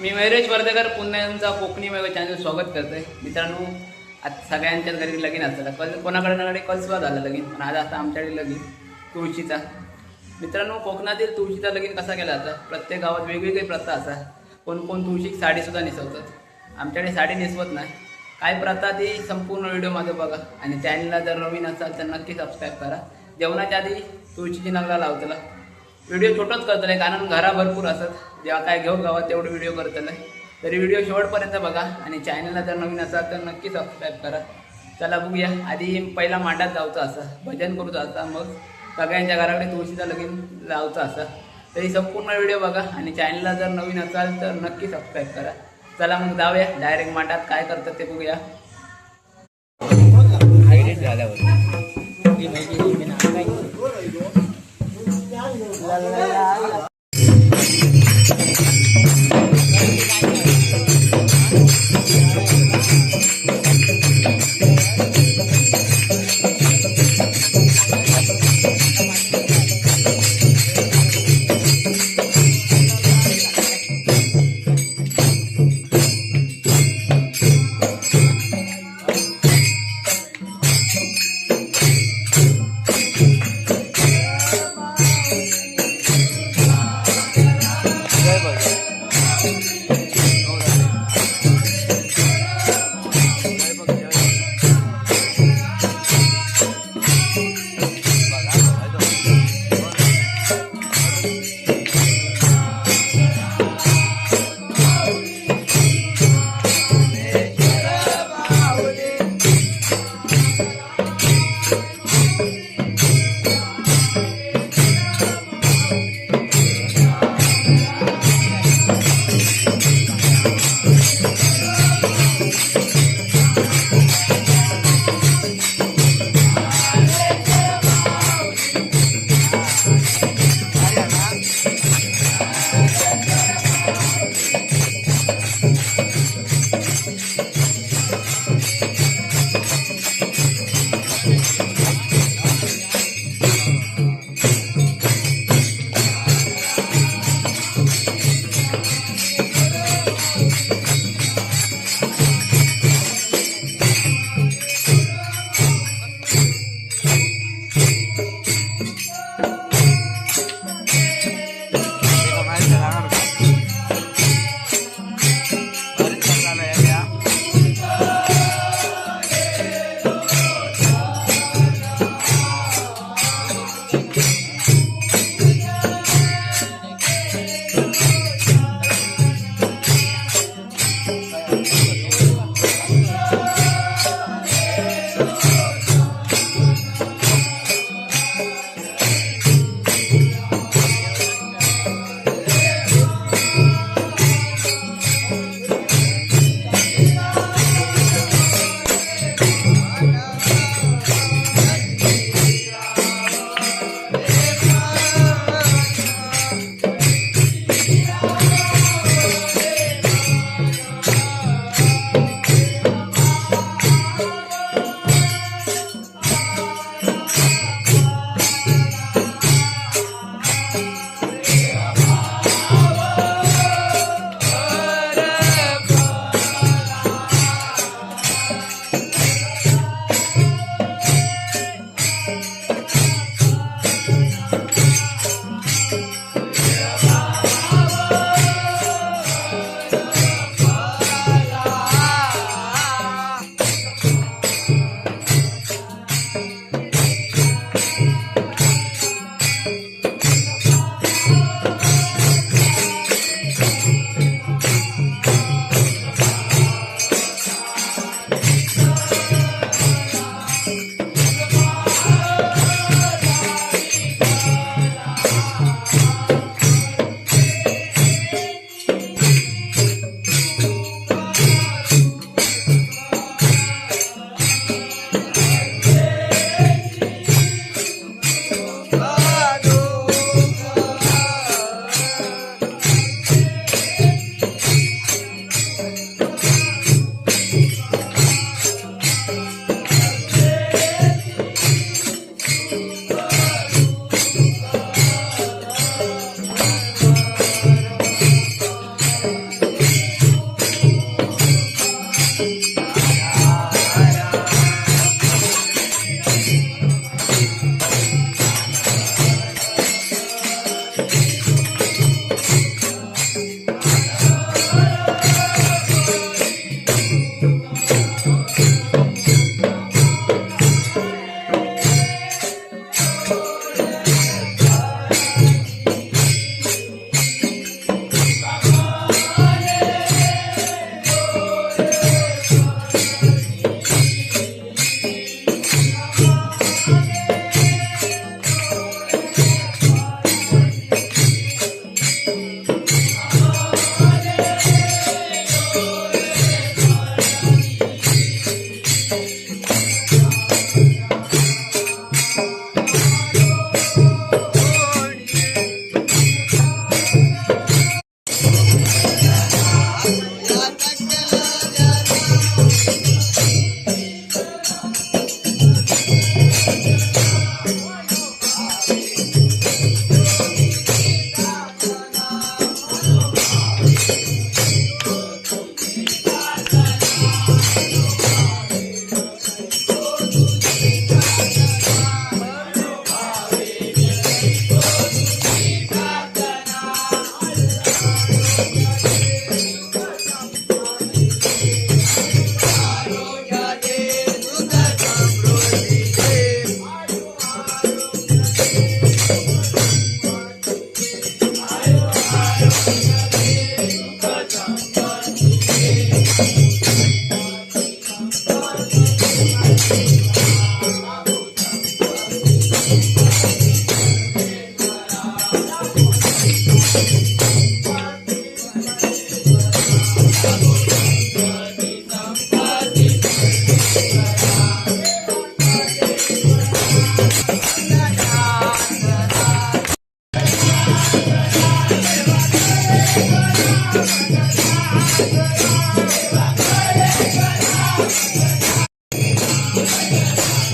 मी मयुरेश वर्धेकर पुन्हा कोकणी मेव चॅनल स्वागत करतोय. मित्रांनो आज सगळ्यांच्याच घरी लगीन असतं कल कोणाकडे ना कडे कलसुवा झालं लगीन. पण आज आता आमच्याकडे लगीन तुळशीचा. मित्रांनो कोकणातील तुळशीचा लगीन कसा केला जातं? प्रत्येक गावात वेगवेगळी प्रथा असा. कोण कोण तुळशीक साडीसुद्धा नेसवतात. आमच्याकडे साडी नेसवत नाही. काय प्रथा ती संपूर्ण व्हिडिओ माझं बघा. आणि चॅनलला जर नवीन असाल तर नक्की सबस्क्राईब करा. जेवणाच्या आधी तुळशीची नगला लावतला व्हिडिओ छोटंच करतले कारण घरा भरपूर असत जेव्हा काय घेऊ गावात तेवढं व्हिडिओ करतले तरी व्हिडिओ शेवटपर्यंत बघा आणि चॅनलला जर नवीन असाल तर नक्की सबस्क्राईब करा. चला बघूया. आधी पहिला मांडात जायचं असं. भजन करूचं असं मग सगळ्यांच्या घराकडे तुळशीचा लगीन लावचं असं. तरी संपूर्ण व्हिडिओ बघा आणि चॅनलला जर नवीन असाल तर नक्की सबस्क्राईब करा. चला मग जाऊया. डायरेक्ट मांडात काय करतात ते बघूया. झाल्यावर. la la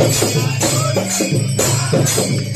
Thank you.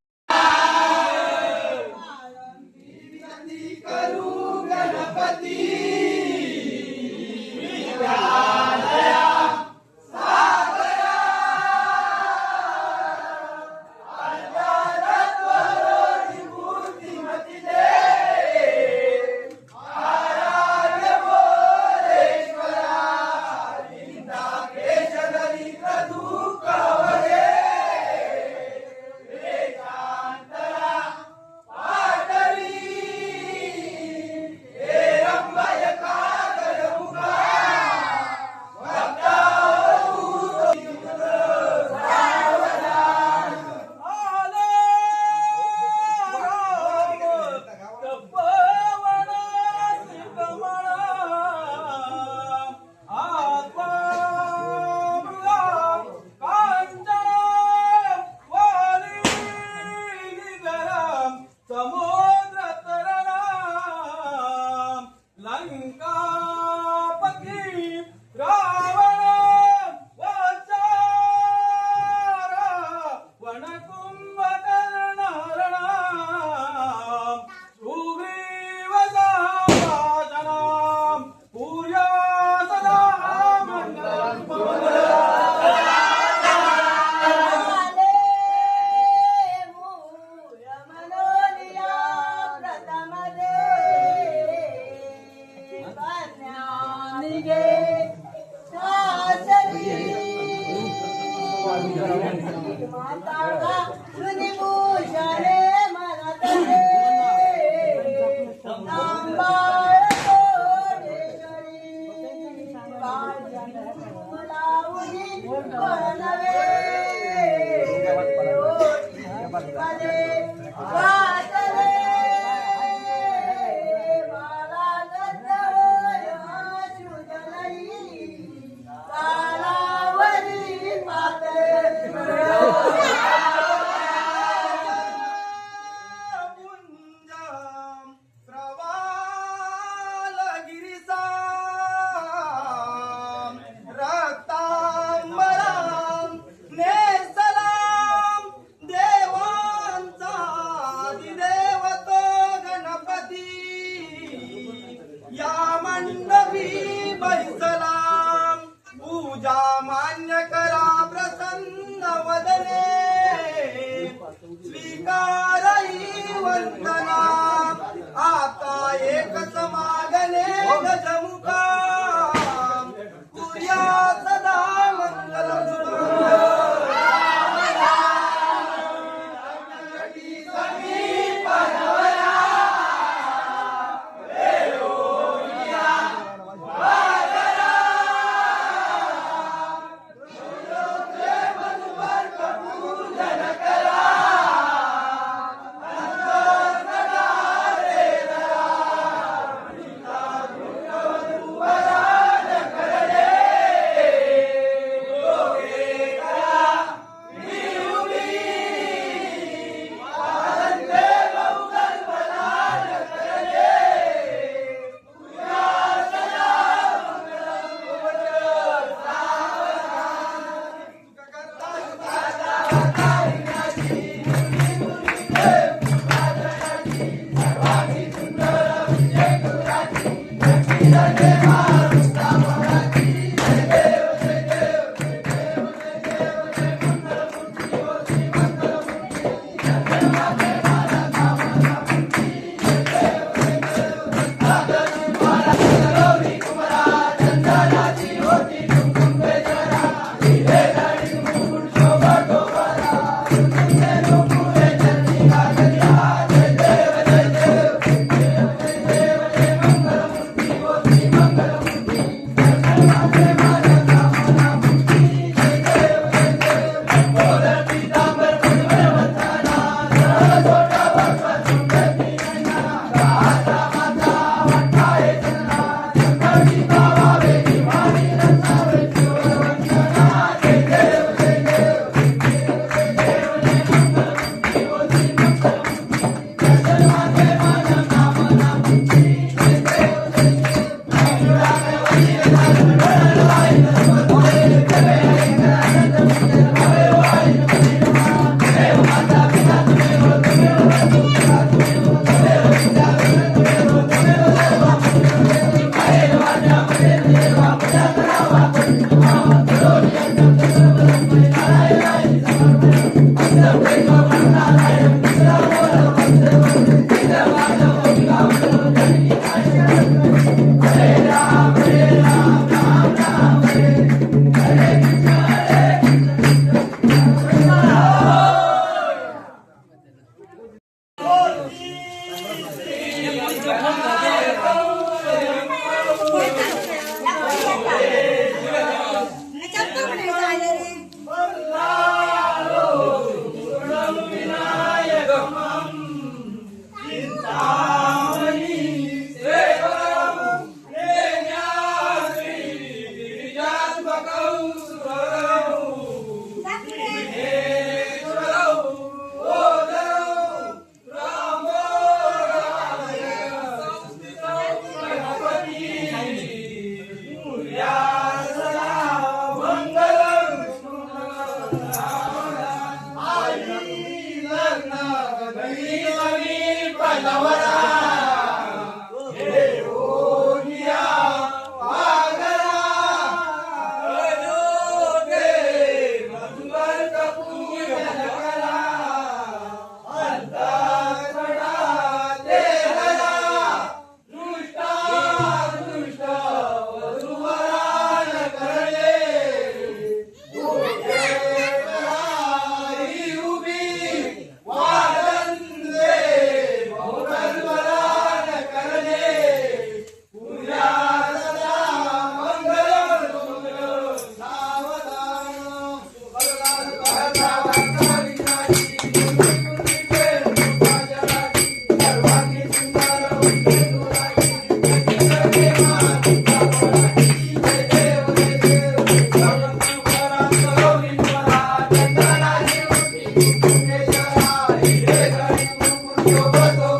eu vou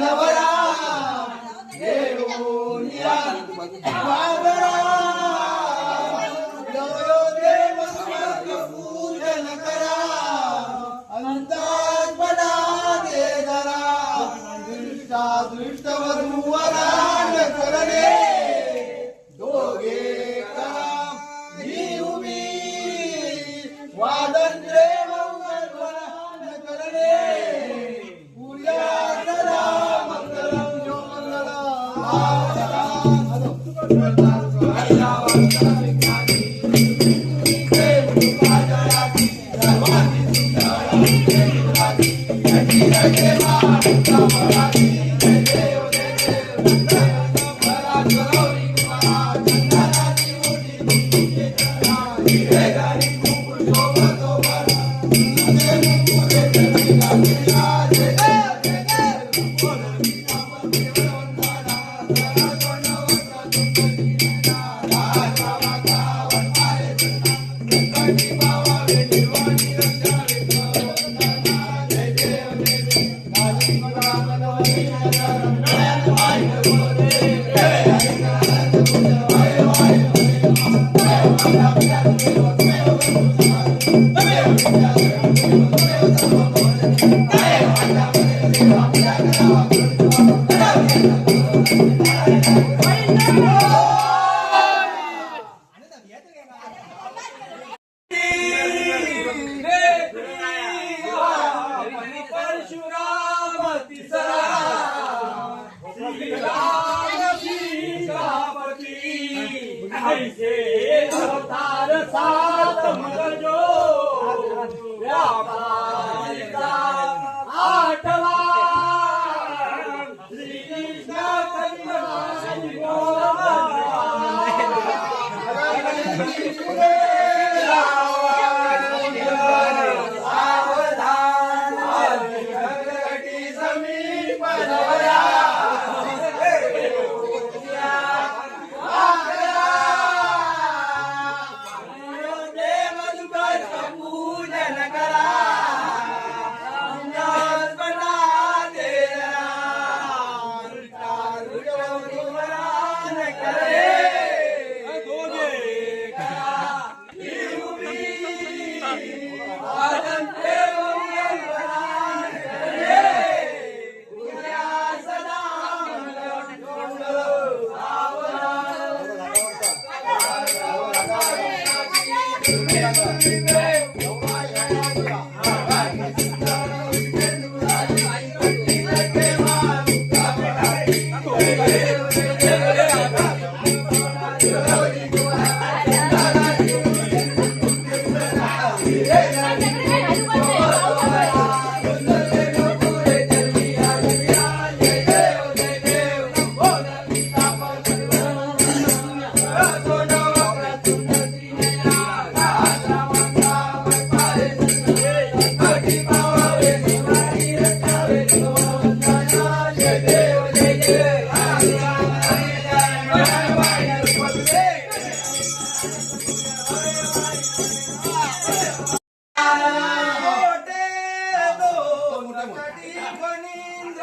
नवरा देऊन Vamos,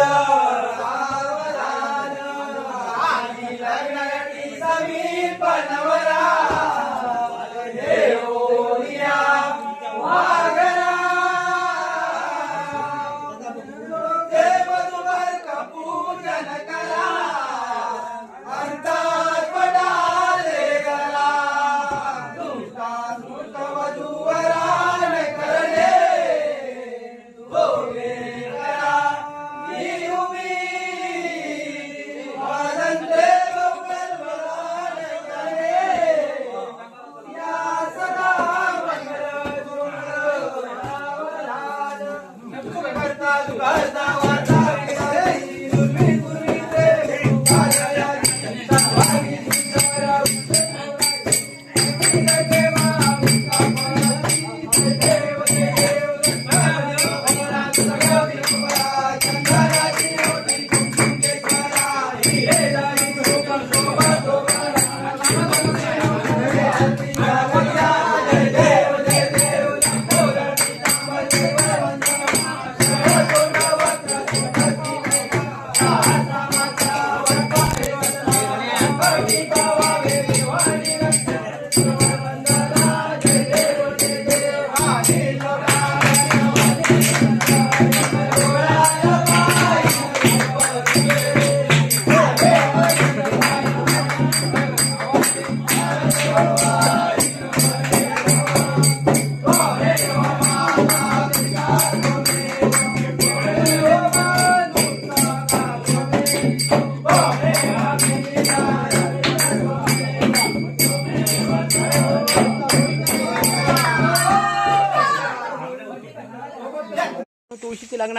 Glória!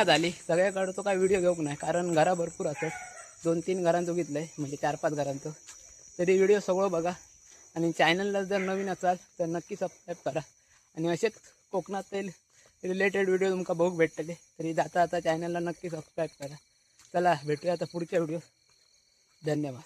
तुळशीची झाली. सगळ्याकडं तो काय व्हिडिओ घेऊक नाही? कारण घरा भरपूर असतात. दोन तीन घरांचं घेतलंय म्हणजे चार पाच घरांचं. तरी व्हिडिओ सगळं बघा. आणि चॅनलला जर नवीन असाल तर नक्की सबस्क्राईब करा. आणि असेच कोकणातील रिलेटेड व्हिडिओ तुमका बघूक भेटतले तरी जाता जाता चॅनलला नक्की सबस्क्राईब करा. चला भेटूया आता पुढच्या व्हिडिओ धन्यवाद.